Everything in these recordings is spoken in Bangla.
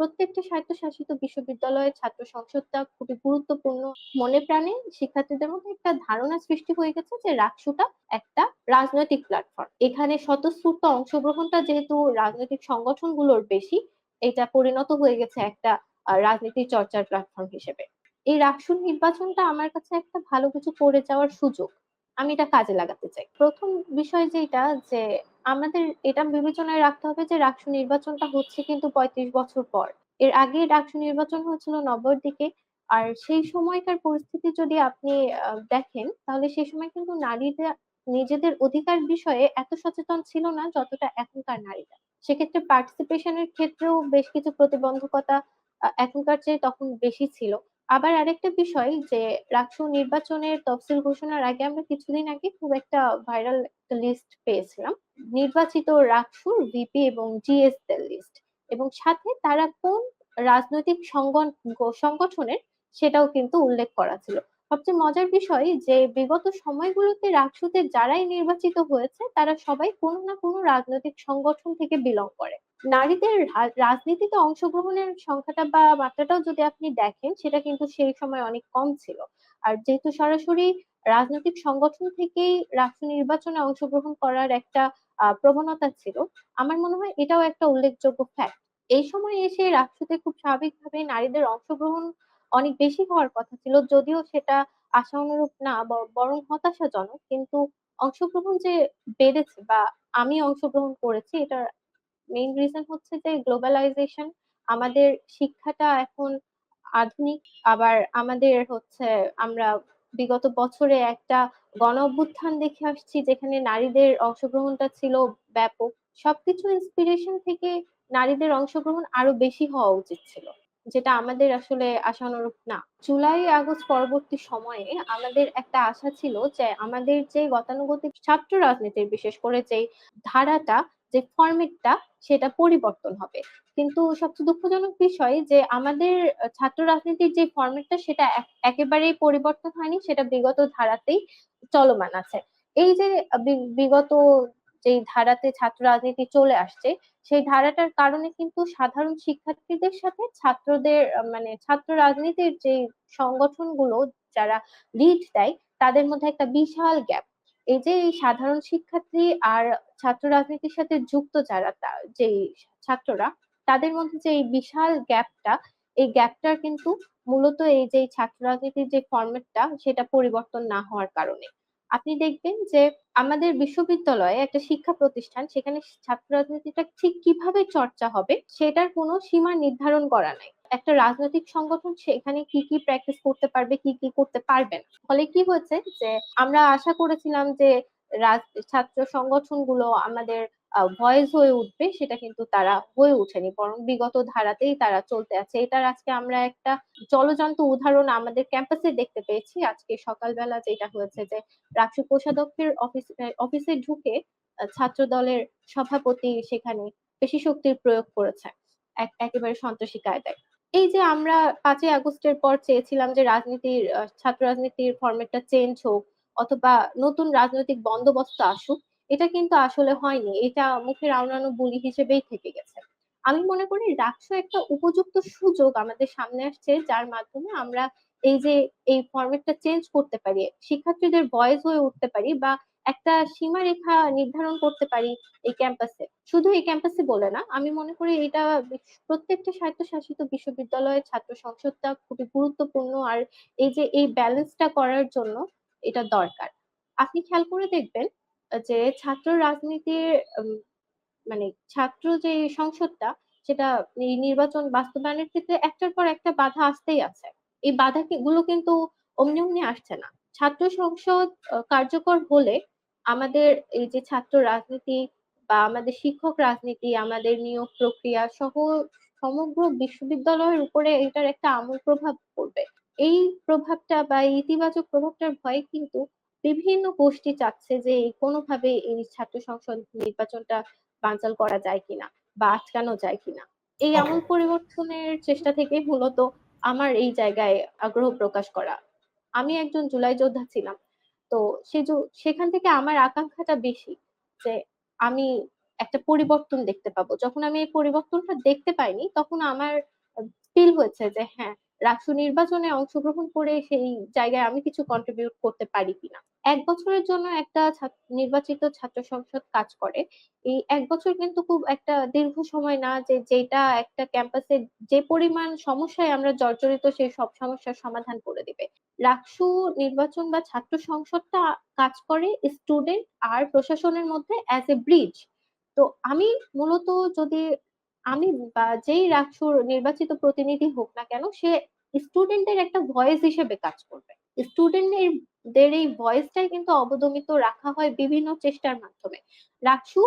প্রত্যেকটা স্বায়ত্তশাসিত বিশ্ববিদ্যালয়ের ছাত্র সংসদটা খুবই গুরুত্বপূর্ণ। মনে প্রাণে শিক্ষার্থীদের মধ্যে একটা ধারণা সৃষ্টি হয়ে গেছে যে রাকসুটা একটা রাজনৈতিক প্ল্যাটফর্ম এখানে স্বতঃস্ফূর্ত অংশগ্রহণটা যেহেতু রাজনৈতিক সংগঠনগুলোর বেশি, এটা পরিণত হয়ে গেছে একটা রাজনীতি চর্চার প্ল্যাটফর্ম হিসেবে। এই রাকসুর নির্বাচনটা আমার কাছে একটা ভালো কিছু করে যাওয়ার সুযোগ। আমি এটা কাজে লাগাতে চাই। প্রথম বিষয় যেটা, যে আমাদের এটা বিবেচনায় রাখতে হবে যে রাষ্ট্র নির্বাচনটা হচ্ছে কিন্তু পঁয়ত্রিশ বছর পর। এর আগে রাকসু নির্বাচন হয়েছিল নব্বই দিকে, আর সেই সময়কার পরিস্থিতি যদি আপনি দেখেন, তাহলে সেই সময় কিন্তু নারীদের, নিজেদের অধিকার বিষয়ে এত সচেতন ছিল না যতটা এখনকার নারীরা। সেক্ষেত্রে পার্টিসিপেশনের ক্ষেত্রেও বেশ কিছু প্রতিবন্ধকতা এখনকার চেয়ে তখন বেশি ছিল। আবার আরেকটা বিষয় যে রাকসু নির্বাচনের তফসিল ঘোষণার আগে আমরা কিছুদিন আগে খুব একটা ভাইরাল একটা লিস্ট পেয়েছিলাম। নির্বাচিত রাকসুর ভিপি এবং জিএস দের লিস্ট এবং সাথে তারা কোন রাজনৈতিক সংগঠনের সেটাও কিন্তু উল্লেখ করা ছিল। সবচেয়ে মজার বিষয় যে, বিগত সময়গুলোতে রাকসুতে যারাই নির্বাচিত হয়েছে, তারা সবাই কোনো না কোনো রাজনৈতিক সংগঠন থেকে বিলং করে। নারীদের রাজনীতিতে অংশগ্রহণের সংখ্যাটা বা মাত্রাটাও যদি আপনি দেখেন, সেটা কিন্তু সেই সময় অনেক কম ছিল। আর যেহেতু সরাসরি রাজনৈতিক সংগঠন থেকেই রাষ্ট্র নির্বাচনে অংশগ্রহণ করার একটা প্রবণতা ছিল, আমার মনে হয় এটাও একটা উল্লেখযোগ্য ফ্যাক্ট এই সময় এসে রাষ্ট্রতে খুব স্বাভাবিকভাবে নারীদের অংশগ্রহণ অনেক বেশি হওয়ার কথা ছিল। যদিও সেটা আশা অনুরূপ না বরং হতাশাজনক। কিন্তু অংশগ্রহণ যে বেড়েছে বা আমি অংশগ্রহণ করেছি, এটার মেইন রিজন হচ্ছে যে গ্লোবালাইজেশন আমাদের শিক্ষাটা এখন আধুনিক। আবার আমাদের হচ্ছে, আমরা বিগত বছরে একটা গণ অভ্যুত্থান দেখে আসছি, যেখানে নারীদের অংশগ্রহণটা ছিল ব্যাপক। সবকিছু ইন্সপিরেশন থেকে নারীদের অংশগ্রহণ আরও বেশি হওয়া উচিত ছিল। যেটা আমাদের আসলে আশানুরূপ না। জুলাই, আগস্ট পরবর্তী সময়ে আমাদের একটা আশা ছিল যে আমাদের যে গতানুগতিক ছাত্র রাজনীতির বিশেষ করে যে ধারাটা, যে ফরম্যাটটা, সেটা পরিবর্তন হবে। কিন্তু সবচেয়ে দুঃখজনক বিষয় যে আমাদের ছাত্র রাজনীতির যে ফরম্যাটটা, সেটা একেবারেই পরিবর্তন হয়নি, সেটা বিগত ধারাতেই চলমান আছে। এই যে বিগত যেই ধারাতে ছাত্র রাজনীতি চলে আসছে, সেই ধারাটার কারণে কিন্তু সাধারণ শিক্ষার্থীদের সাথে ছাত্রদের মানে ছাত্র রাজনীতির যে সংগঠনগুলো যারা লিড দেয়, তাদের মধ্যে একটা বিশাল গ্যাপ এই যে এই সাধারণ শিক্ষার্থী আর ছাত্র রাজনীতির সাথে যুক্ত যারা যেই ছাত্ররা, তাদের মধ্যে যে এই বিশাল গ্যাপটা এই গ্যাপটার কিন্তু মূলত এই যে ছাত্র রাজনীতির যে ফরম্যাটটা সেটা পরিবর্তন না হওয়ার কারণে। আপনি দেখবেন যে আমাদের বিশ্ববিদ্যালয়ে একটা শিক্ষা প্রতিষ্ঠান, সেখানে ছাত্র রাজনীতিটা ঠিক কীভাবে চর্চা হবে সেটার কোনো সীমা নির্ধারণ করা নাই। একটা রাজনৈতিক সংগঠন সেখানে কি কি প্র্যাকটিস করতে পারবে, কি কি করতে পারবে না। ফলে কি হয়েছে যে আমরা আশা করেছিলাম যে ছাত্র সংগঠনগুলো আমাদের ভয়েস হয়ে উঠবে, সেটা কিন্তু তারা হয়ে ওঠেনি। বরং বিগত ধারাতেই তারা চলতে আছে। এটার আজকে আমরা একটা জলজন্ত উদাহরণ আমাদের ক্যাম্পাসে দেখতে পেয়েছি। আজকে সকালবেলা যেটা হয়েছে যে রাষ্ট্র কোষাধ্যক্ষের অফিস অফিসে ঢুকে ছাত্র দলের সভাপতি সেখানে পেশি শক্তির প্রয়োগ করেছে একেবারে সন্ত্রাসী কায়দায়। এই যে আমরা পাঁচই আগস্টের পর চেয়েছিলাম যে রাজনীতির ছাত্র রাজনীতির ফরম্যাটটা চেঞ্জ হোক, অথবা নতুন রাজনৈতিক বন্দোবস্ত আসুক এটা কিন্তু আসলে হয়নি। এটা মুখের আওড়ানো বুলি হিসেবেই থেকে গেছে। আমি মনে করি রাষ্ট্র একটা উপযুক্ত সুযোগ আমাদের সামনে আসছে, যার মাধ্যমে আমরা এই যে, এই ফরম্যাটটা চেঞ্জ করতে পারি, শিক্ষার্থীদের ভয়েস হয়ে উঠতে পারি বা একটা সীমারেখা নির্ধারণ করতে পারি এই ক্যাম্পাসে শুধু এই ক্যাম্পাসে বলে না, আমি মনে করি এটা প্রত্যেকটা স্বায়ত্তশাসিত বিশ্ববিদ্যালয়ের ছাত্র সংসদটা খুবই গুরুত্বপূর্ণ আর এই যে, এই ব্যালেন্সটা করার জন্য এটা দরকার। আপনি খেয়াল করে দেখবেন যে ছাত্র রাজনীতির মানে ছাত্র যে সংসদটা, সেটা এই নির্বাচন বাস্তবায়নের ক্ষেত্রে একটার পর একটা বাধা আসতেই আছে। এই বাধা গুলো কিন্তু অমনি অমনি আসছে না। ছাত্র সংসদ কার্যকর হলে আমাদের এই যে ছাত্র রাজনীতি বা আমাদের শিক্ষক রাজনীতি, আমাদের নিয়োগ প্রক্রিয়া সহ সমগ্র বিশ্ববিদ্যালয়ের উপরে এটার একটা আমূল প্রভাব পড়বে। এই প্রভাবটা বা ইতিবাচক প্রভাবটার ভয়ে কিন্তু বিভিন্ন গোষ্ঠী চাচ্ছে যে কোনোভাবে এই ছাত্র সংসদ নির্বাচনটা বানচাল করা যায় কিনা বা আটকানো যায় কিনা। এই আমূল পরিবর্তনের চেষ্টা থেকে মূলত আমার এই জায়গায় আগ্রহ প্রকাশ করা। আমি একজন জুলাই যোদ্ধা ছিলাম তো সে সেখান থেকে আমার আকাঙ্ক্ষাটা বেশি যে আমি একটা পরিবর্তন দেখতে পাবো। যখন আমি এই পরিবর্তনটা দেখতে পাইনি তখন আমার ফিল হয়েছে যে হ্যাঁ রাষ্ট্র নির্বাচনে অংশগ্রহণ করে সেই জায়গায় আমি কিছু কন্ট্রিবিউট করতে পারি কিনা। এক বছরের জন্য একটা নির্বাচিত ছাত্র সংসদ কাজ করে। এই এক বছর কিন্তু খুব একটা দীর্ঘ সময় না যে যেটা একটা ক্যাম্পাসে যে পরিমাণ সমস্যায় আমরা জর্জরিত সেই সব সমস্যার সমাধান করে দিবে। রাকসু নির্বাচন বা ছাত্র সংসদটা কাজ করে স্টুডেন্ট আর প্রশাসনের মধ্যে অ্যাজ এ ব্রিজ তো আমি মূলত যদি আমি যেই রাকসুর নির্বাচিত প্রতিনিধি হোক না কেন, সে স্টুডেন্টের একটা ভয়েস হিসেবে কাজ করবে। স্টুডেন্টদের এই ভয়েসটাই কিন্তু অবদমিত রাখা হয় বিভিন্ন চেষ্টার মাধ্যমে। রাকসু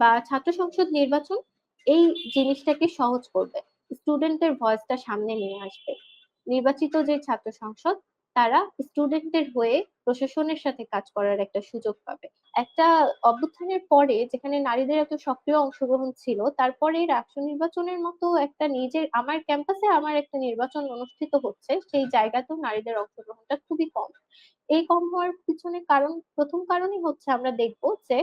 বা ছাত্র সংসদ নির্বাচন এই জিনিসটাকে সহজ করবে। স্টুডেন্টের ভয়েসটা সামনে নিয়ে আসবে। নির্বাচিত যে ছাত্র সংসদ, তারা স্টুডেন্টদের হয়ে প্রশাসনের সাথে কাজ করার একটা সুযোগ পাবে। একটা অভ্যুত্থানের পরে যেখানে নারীদের এত সক্রিয় অংশগ্রহণ ছিল, তারপরে রাষ্ট্র নির্বাচনের মতো একটা নিজের, আমার ক্যাম্পাসে আমার একটা নির্বাচন অনুষ্ঠিত হচ্ছে, সেই জায়গাতেও নারীদের অংশগ্রহণটা খুবই কম। এই কম হওয়ার পিছনে কারণ, প্রথম কারণই হচ্ছে আমরা দেখব যে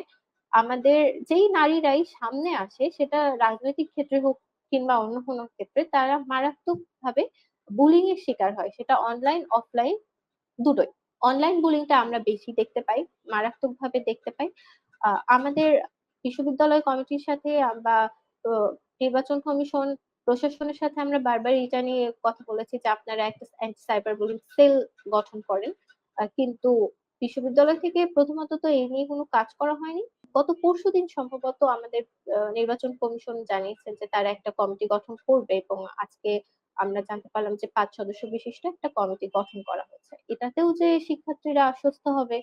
আমাদের যেই নারীরাই সামনে আসে, সেটা রাজনৈতিক ক্ষেত্রে হোক কিংবা অন্য কোনো ক্ষেত্রে, তারা মারাত্মক ভাবে বুলিং এর শিকার হয়। সেটা অনলাইন অফলাইন দুটোই। অনলাইন বুলিংটা আমরা বেশি দেখতে পাই মারাত্মক ভাবে দেখতে পাই। আমাদের বিশ্ববিদ্যালয় কমিটির সাথে বা নির্বাচন কমিশন, প্রশাসনের সাথে আমরা বারবার এটা নিয়ে কথা বলেছি যে আপনারা একটা সাইবার বুলিং সেল গঠন করেন। কিন্তু বিশ্ববিদ্যালয় থেকে প্রথমত তো এই নিয়ে কোনো কাজ করা হয়নি। গত পরশু দিন সম্ভবত আমাদের নির্বাচন কমিশন জানিয়েছেন যে তারা একটা কমিটি গঠন করবে এবং আজকে আমরা জানতে পারলাম যে পাঁচ সদস্য বিশিষ্ট একটা কমিটি গঠন করা হয়েছে। এটাতেও যে শিক্ষার্থীরা আশ্বস্ত হবে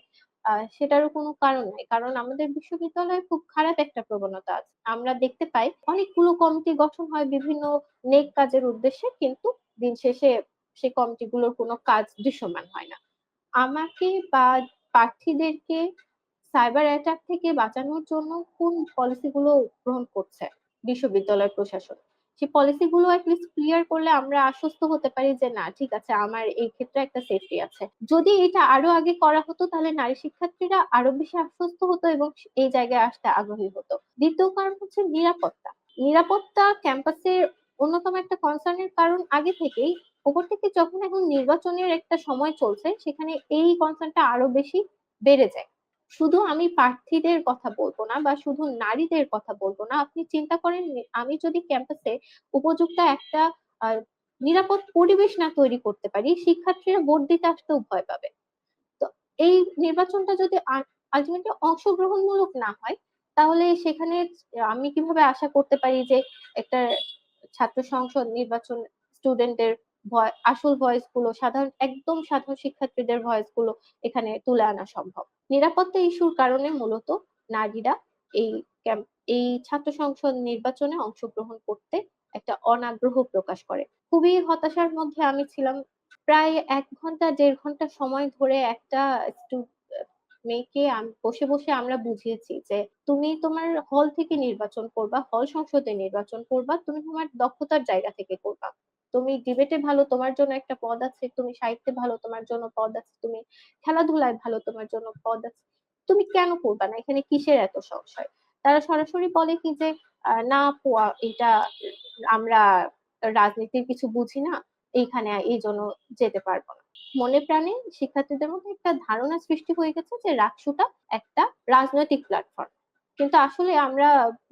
সেটারও কোনো কারণ নাই। কারণ আমাদের বিশ্ববিদ্যালয়ে খুব খারাপ একটা প্রবণতা আছে। আমরা দেখতে পাই অনেকগুলো কমিটি গঠন হয় বিভিন্ন নেক কাজের উদ্দেশ্যে, কিন্তু দিন শেষে সেই কমিটিগুলোর কোনো কাজ দৃশ্যমান হয় না। আমাকে বা প্রার্থীদেরকে সাইবার অ্যাটাক থেকে বাঁচানোর জন্য কোন পলিসিগুলো গ্রহণ করছে বিশ্ববিদ্যালয় প্রশাসন? সেই পলিসি গুলো অ্যাটলিস্ট ক্লিয়ার করলে আমরা আশ্বস্ত হতে পারি যে না, ঠিক আছে, আমার এই ক্ষেত্রে একটা সেফটি আছে। যদি এটা আরও আগে করা হতো, তাহলে নারী শিক্ষার্থীরা আরও বেশি আশ্বস্ত হতো এবং এই জায়গায় আসতে আগ্রহী হতো। দ্বিতীয় কারণ হচ্ছে নিরাপত্তা। নিরাপত্তা ক্যাম্পাসের অন্যতম একটা কনসার্নের কারণ আগে থেকেই, ওপর থেকে যখন এখন নির্বাচনের একটা সময় চলছে, সেখানে এই কনসার্নটা আরও বেশি বেড়ে যায়। শুধু আমি প্রার্থীদের কথা বলব না বা শুধু নারীদের কথা বলব না, আপনি চিন্তা করেন আমি যদি ক্যাম্পাসে উপযুক্ত একটা নিরাপদ পরিবেশ না তৈরি করতে পারি, শিক্ষার্থীরা ভোট দিতে আসতেও ভয় পাবে। তো এই নির্বাচনটা যদি আলটিমেটলি অংশগ্রহণমূলক না হয়, তাহলে সেখানে আমি কীভাবে আশা করতে পারি যে একটা ছাত্র সংসদ নির্বাচন স্টুডেন্টদের আসল ভয়েসগুলো সাধারণ, একদম সাধারণ শিক্ষার্থীদের ভয়েসগুলো এখানে তুলে আনা সম্ভব। নিরাপত্তা ইস্যুর কারণে মূলত নারীরা এই এই ছাত্র সংসদ নির্বাচনে অংশগ্রহণ করতে একটা অনাগ্রহ প্রকাশ করে। খুবই হতাশার মধ্যে আমি ছিলাম। প্রায় এক ঘণ্টা, দেড় ঘণ্টা সময় ধরে একটা মেয়েকে বসে বসে আমরা বুঝিয়েছি যে তুমি তোমার হল থেকে নির্বাচন করবা, হল সংসদে নির্বাচন করবা, তুমি তোমার দক্ষতার জায়গা থেকে করবা। তুমি ডিবেটে ভালো, তোমার জন্য একটা পদ আছে, তুমি সাহিত্যে ভালো, তোমার জন্য পদ আছে, তুমি খেলাধুলায় ভালো, তোমার জন্য পদ আছে। তুমি কেন করবা না? এখানে কিসের এত সংশয়? তারা সরাসরি বলে কি যে না পোয়া এটা আমরা রাজনীতির কিছু বুঝি না, এইখানে এই জন্য যেতে পারব না। মনে প্রাণে শিক্ষার্থীদের মধ্যে একটা ধারণা সৃষ্টি হয়ে গেছে যে রাকসুটা একটা রাজনৈতিক প্ল্যাটফর্ম কিন্তু আসলে আমরা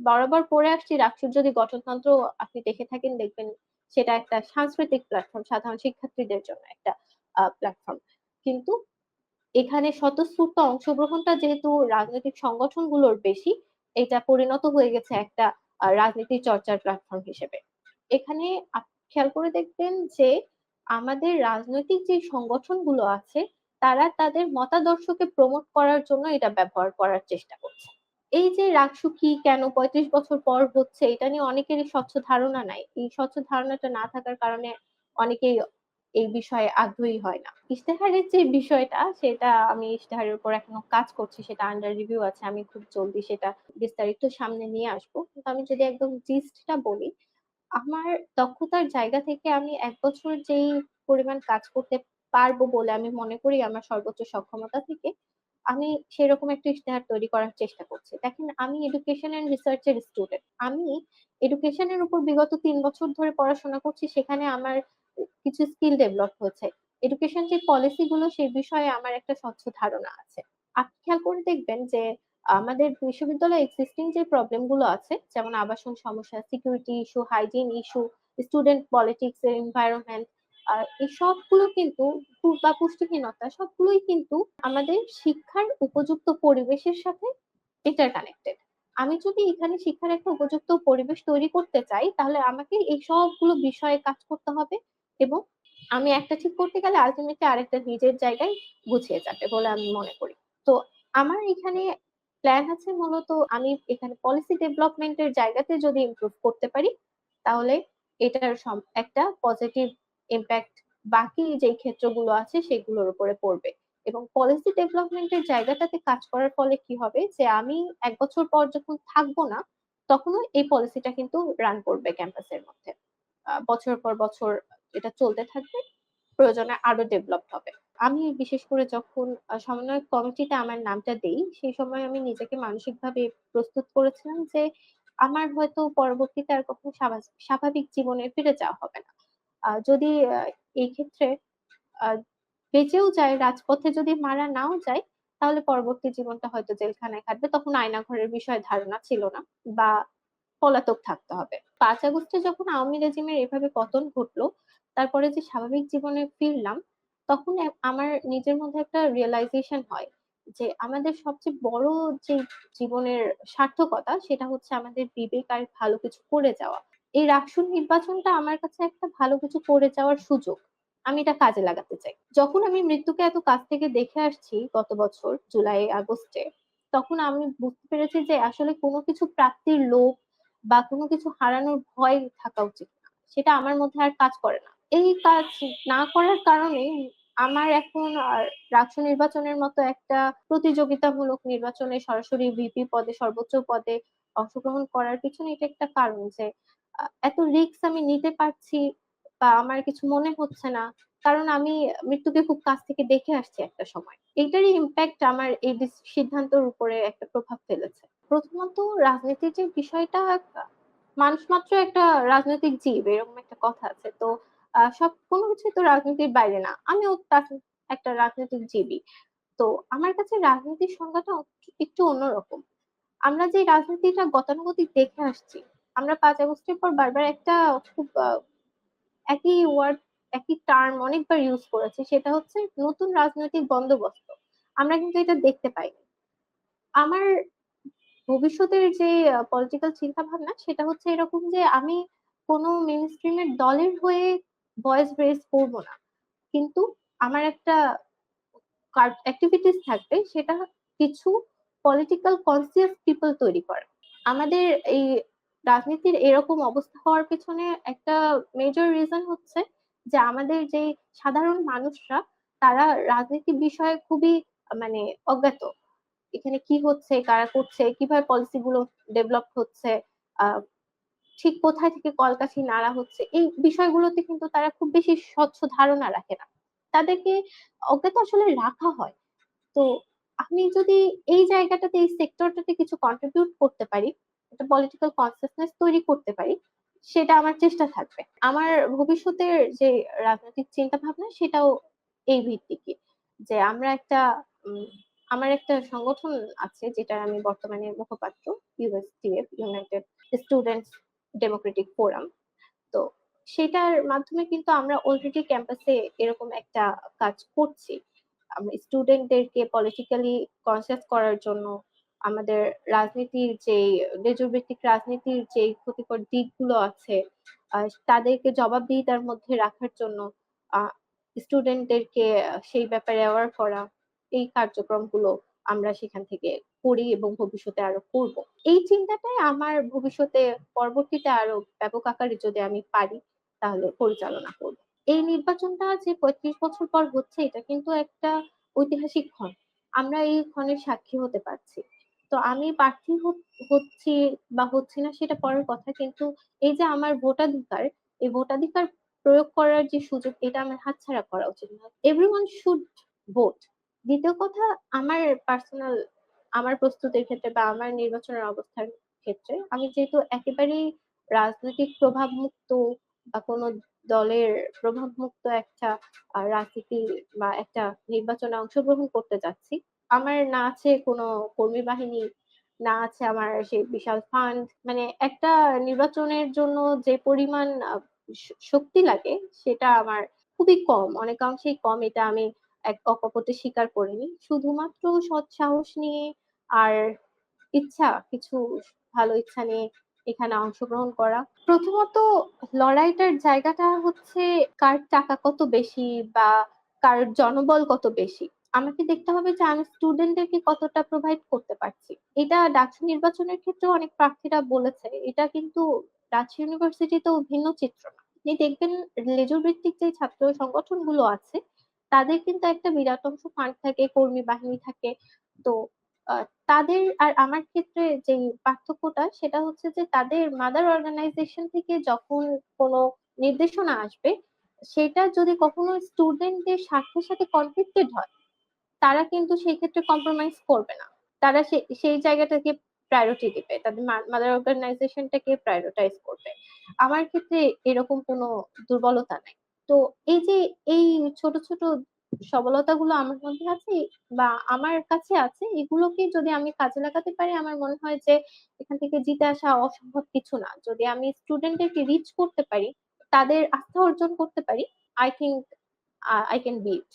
বরাবর পড়ে আসছি, রাকসুর যদি গঠনতন্ত্র আপনি দেখে থাকেন, দেখবেন সেটা একটা সাংস্কৃতিক প্ল্যাটফর্ম সাধারণ শিক্ষার্থীদের জন্য একটা প্ল্যাটফর্ম কিন্তু এখানে স্বতঃস্ফূর্ত অংশগ্রহণটা যেহেতু রাজনৈতিক সংগঠনগুলোর বেশি, এটা পরিণত হয়ে গেছে একটা রাজনীতি চর্চার প্ল্যাটফর্ম হিসেবে। এখানে খেয়াল করে দেখবেন যে আমাদের রাজনৈতিক যে সংগঠনগুলো আছে, তারা তাদের মতাদর্শকে প্রমোট করার জন্য এটা ব্যবহার করার চেষ্টা করছে। এই যে রাগসু কি কেন? পঁয়ত্রিশ বছর পর হচ্ছে, এটা নিয়ে অনেকেরই স্বচ্ছ ধারণা নাই। এই স্বচ্ছ ধারণাটা না থাকার কারণে অনেকেই এই বিষয়ে আগ্রহী হয় না। ইশতেহারের যে বিষয়টা, সেটা আমি ইশতেহারের উপর এখনও কাজ করছি, সেটা আন্ডার রিভিউ আছে, আমি খুব জলদি সেটা বিস্তারিত সামনে নিয়ে আসব। কিন্তু আমি যদি একদম জিস্টটা বলি, আমার দক্ষতার জায়গা থেকে আমি এক বছর যেই পরিমাণ কাজ করতে পারব বলে আমি মনে করি, আমার সর্বোচ্চ সক্ষমতা থেকে আমি সেরকম একটা ইশতেহার তৈরি করার চেষ্টা করছি। দেখেন আমি এডুকেশন অ্যান্ড রিসার্চ এর স্টুডেন্ট। আমি এডুকেশন এর উপর বিগত তিন বছর ধরে পড়াশোনা করছি। সেখানে আমার কিছু স্কিল ডেভেলপ হয়েছে। এডুকেশন যে পলিসি গুলো সে বিষয়ে আমার একটা স্বচ্ছ ধারণা আছে। আপনি খেয়াল করে দেখবেন যে আমাদের বিশ্ববিদ্যালয়ে এক্সিস্টিং যে প্রবলেমগুলো আছে যেমন আবাসন সমস্যা, security issue, hygiene issue, student politics এর এনভায়রনমেন্ট আ এই সবগুলো কিন্তু বা পুষ্টিহীনতা সবগুলোই কিন্তু আমাদের শিক্ষার উপযুক্ত পরিবেশের সাথে ইন্টার কানেক্টেড। আমি যদি এখানে শিক্ষার একটা উপযুক্ত পরিবেশ তৈরি করতে চাই তাহলে আমাকে এই সবগুলো বিষয়ে কাজ করতে হবে এবং আমি একটা ঠিক করতে গেলে আল্টিমেটলি আরেকটা নিজের জায়গায় গুছিয়ে যাবে বলে আমি মনে করি। তো আমার এখানে প্ল্যান আছে মূলত আমি এখানে পলিসি ডেভেলপমেন্টের জায়গাতে যদি ইমপ্রুভ করতে পারি, তাহলে এটার একটা পজিটিভ ইমপ্যাক্ট বাকি যেই ক্ষেত্রগুলো আছে সেগুলোর উপরে পড়বে। এবং পলিসি ডেভেলপমেন্ট এর জায়গাটাতে কাজ করার ফলে কি হবে যে আমি এক বছর পর যখন থাকব না, তখনও এই পলিসিটা কিন্তু রান করবে ক্যাম্পাসের মধ্যে। বছর পর বছর এটা চলতে থাকবে। প্রয়োজনে আরও ডেভেলপড হবে। আমি বিশেষ করে যখন সমন্বয় কমিটিতে আমার নামটা দেই, সেই সময় আমি নিজেকে মানসিকভাবে প্রস্তুত করেছিলাম যে আমার হয়তো পরবর্তীতে আর কখনো স্বাভা স্বাভাবিক জীবনে ফিরে যাওয়া হবে না। যদি এই ক্ষেত্রে বেঁচেও যায় রাজপথে যদি মারা নাও যায় তাহলে পরবর্তী জীবনটা হয়তো জেলখানায় কাটবে। তখন আয়নাঘরের বিষয়ে ধারণা ছিল না বা পলাতক থাকতে হবে। ৫ আগস্টে যখন আওয়ামী রেজিমের এভাবে পতন ঘটলো, তারপরে যে স্বাভাবিক জীবনে ফিরলাম, তখন আমার নিজের মধ্যে একটা রিয়েলাইজেশন হয় যে আমাদের সবচেয়ে বড় যে জীবনের সার্থকতা সেটা হচ্ছে আমাদের বিবেক আর ভালো কিছু করে যাওয়া। এই রাকসুর নির্বাচনটা আমার কাছে একটা ভালো কিছু করে যাওয়ার সুযোগ। আমি এটা কাজে লাগাতে চাই। যখন আমি মৃত্যুকে এত কাছ থেকে দেখে আসছি গত বছর জুলাই, আগস্টে, তখন আমি বুঝতে পেরেছি যে আসলে কোনো কিছু প্রাপ্তির লোভ বা কোনো কিছু হারানোর ভয় থাকা উচিত। সেটা আমার মধ্যে আর কাজ করে না। এই কাজ না করার কারণে আমার এখন আর রাকসু নির্বাচনের মতো একটা প্রতিযোগিতামূলক নির্বাচনে সরাসরি ভিপি পদে সর্বোচ্চ পদে অংশগ্রহণ করার পিছনে এটা একটা কারণ যে এত রিস্ক আমি নিতে পারছি বা আমার কিছু মনে হচ্ছে না। কারণ আমি মৃত্যুকে খুব কাছ থেকে দেখে আসছি একটা সময়। এইটারই ইম্প্যাক্ট আমার এই সিদ্ধান্তের উপরে একটা প্রভাব ফেলেছে। প্রথমত রাজনীতির যে বিষয়টা মানুষ মাত্র একটা রাজনৈতিক জীব এরকম একটা কথা আছে। তো সব কোনো কিছুই তো রাজনীতির বাইরে না। আমিও একটা রাজনৈতিক জীবী তো আমার কাছে রাজনীতির সংজ্ঞাটা একটু অন্যরকম। আমরা যে রাজনীতিটা গতানুগতিক দেখে আসছি, আমরা পাঁচ আগস্টের পর বারবার একটা খুব একই ওয়ার্ড, একই টার্ম অনেকবার ইউজ করেছি। সেটা হচ্ছে নতুন রাজনৈতিক বন্দোবস্ত। আমরা কিন্তু এটা দেখতে পাইনি। আমার ভবিষ্যতের যে পলিটিক্যাল চিন্তাভাবনা সেটা হচ্ছে এরকম যে আমি কোনো মেইনস্ট্রিম এর দলের হয়ে ভয়েস রেইজ করব না। কিন্তু আমার একটা অ্যাক্টিভিটিস থাকবে সেটা কিছু পলিটিক্যাল কনসিয়াস পিপল তৈরি করা। আমাদের এই রাজনীতির এরকম অবস্থা হওয়ার পেছনে একটা মেজর রিজন হচ্ছে যে আমাদের যে সাধারণ মানুষরা তারা রাজনীতি বিষয়ে খুবই মানে অজ্ঞাত। এখানে কি হচ্ছে, কারা করছে, কীভাবে পলিসি গুলো ডেভেলপ হচ্ছে, ঠিক কোথায় থেকে কলকাঠি নাড়া হচ্ছে, এই বিষয়গুলোতে কিন্তু তারা খুব বেশি স্বচ্ছ ধারণা রাখে না। তাদেরকে অজ্ঞাত আসলে রাখা হয়। তো আমি যদি এই জায়গাটাতে এই সেক্টরটাতে কিছু কন্ট্রিবিউট করতে পারি, একটা পলিটিক্যাল কনসিয়াসনেস তৈরি করতে পারি, সেটা আমার চেষ্টা থাকবে। আমার ভবিষ্যতের যে রাজনৈতিক চিন্তা ভাবনা সেটাও এই ভিত্তিকই। যে আমরা একটা আমার একটা সংগঠন আছে যেটার আমি বর্তমানে মুখপাত্র USTF United Students Democratic Forum. তো সেটার মাধ্যমে কিন্তু আমরা অলরেডি ক্যাম্পাসে এরকম একটা কাজ করছি। স্টুডেন্টদেরকে পলিটিক্যালি কনসিয়াস করার জন্য আমাদের রাজনীতির যে লেজুর ভিত্তিক রাজনীতির যেই ক্ষতিকর দিকগুলো আছে, তাদেরকে জবাবদিহিতার মধ্যে রাখার জন্য স্টুডেন্টদেরকে সেই ব্যাপারে অ্যাওয়ার করা, এই কার্যক্রমগুলো আমরা সেখান থেকে করি এবং ভবিষ্যতে আরও করব। এই চিন্তাটাই আমার ভবিষ্যতে পরবর্তীতে আরও ব্যাপক আকারে যদি আমি পারি তাহলে পরিচালনা করব। এই নির্বাচনটা যে ৩৫ বছর পর হচ্ছে এটা কিন্তু একটা ঐতিহাসিক ক্ষণ। আমরা এই ক্ষণের সাক্ষী হতে পারছি। তো আমি প্রার্থী হচ্ছি বা হচ্ছি না সেটা পরের কথা। কিন্তু এই যে আমার ভোটাধিকার, এই ভোটাধিকার প্রয়োগ করার যে সুযোগ এটা আমার হাতছাড়া করা উচিত না। Everyone should vote. দ্বিতীয় কথা আমার পার্সোনাল আমার প্রস্তুতির ক্ষেত্রে বা আমার নির্বাচনের অবস্থার ক্ষেত্রে আমি যেহেতু একেবারেই রাজনৈতিক প্রভাব মুক্ত বা কোনো দলের প্রভাব মুক্ত একটা রাজনীতি বা একটা নির্বাচনে অংশগ্রহণ করতে যাচ্ছি। আমার না আছে কোনো কর্মী বাহিনী, না আছে আমার সেই বিশাল ফান্ড। মানে একটা নির্বাচনের জন্য যে পরিমাণ শক্তি লাগে সেটা আমার খুবই কম। অনেকাংশেই কম এটা আমি এক অকপটে স্বীকার করিনি শুধুমাত্র সৎ সাহস নিয়ে আর ইচ্ছা কিছু ভালো ইচ্ছা নিয়ে এখানে অংশগ্রহণ করা। প্রথমত লড়াইটার জায়গাটা হচ্ছে কার টাকা কত বেশি বা কার জনবল কত বেশি। আমাকে দেখতে হবে যে আমি স্টুডেন্টদেরকে কতটা প্রোভাইড করতে পারছি। এটা ডাকসু নির্বাচনের ক্ষেত্রেও অনেক প্রার্থীরা বলেছে। এটা কিন্তু রাজশাহী ইউনিভার্সিটিতেও ভিন্ন চিত্র। আপনি দেখবেন লেজুর ভিত্তিক যে ছাত্র সংগঠনগুলো আছে, তাদের কিন্তু একটা বিরাট অংশ ফান্ড থাকে, কর্মী বাহিনী থাকে। তো তাদের আর আমার ক্ষেত্রে যেই পার্থক্যটা সেটা হচ্ছে যে তাদের মাদার অর্গানাইজেশন থেকে যখন কোনো নির্দেশনা আসবে, সেটা যদি কখনো স্টুডেন্টদের স্বার্থের সাথে কনফ্লিক্টেড হয়, তারা কিন্তু সেই ক্ষেত্রে কম্প্রোমাইজ করবে না। তারা সেই জায়গাটাকে প্রায়োরিটি দিবে। তাদের মাদার অর্গানাইজেশন টাকে প্রায়োরিটাইজ করবে। আমার ক্ষেত্রে এরকম কোনো দুর্বলতা নাই। তো এই যে এই ছোট, ছোট সবলতাগুলো আমার মধ্যে আছে বা আমার কাছে আছে এগুলোকে যদি আমি কাজে লাগাতে পারি আমার মনে হয় যে এখান থেকে জিতে আসা অসম্ভব কিছু না। যদি আমি স্টুডেন্টদেরকে রিচ করতে পারি, তাদের আস্থা অর্জন করতে পারি, I think uh I can beat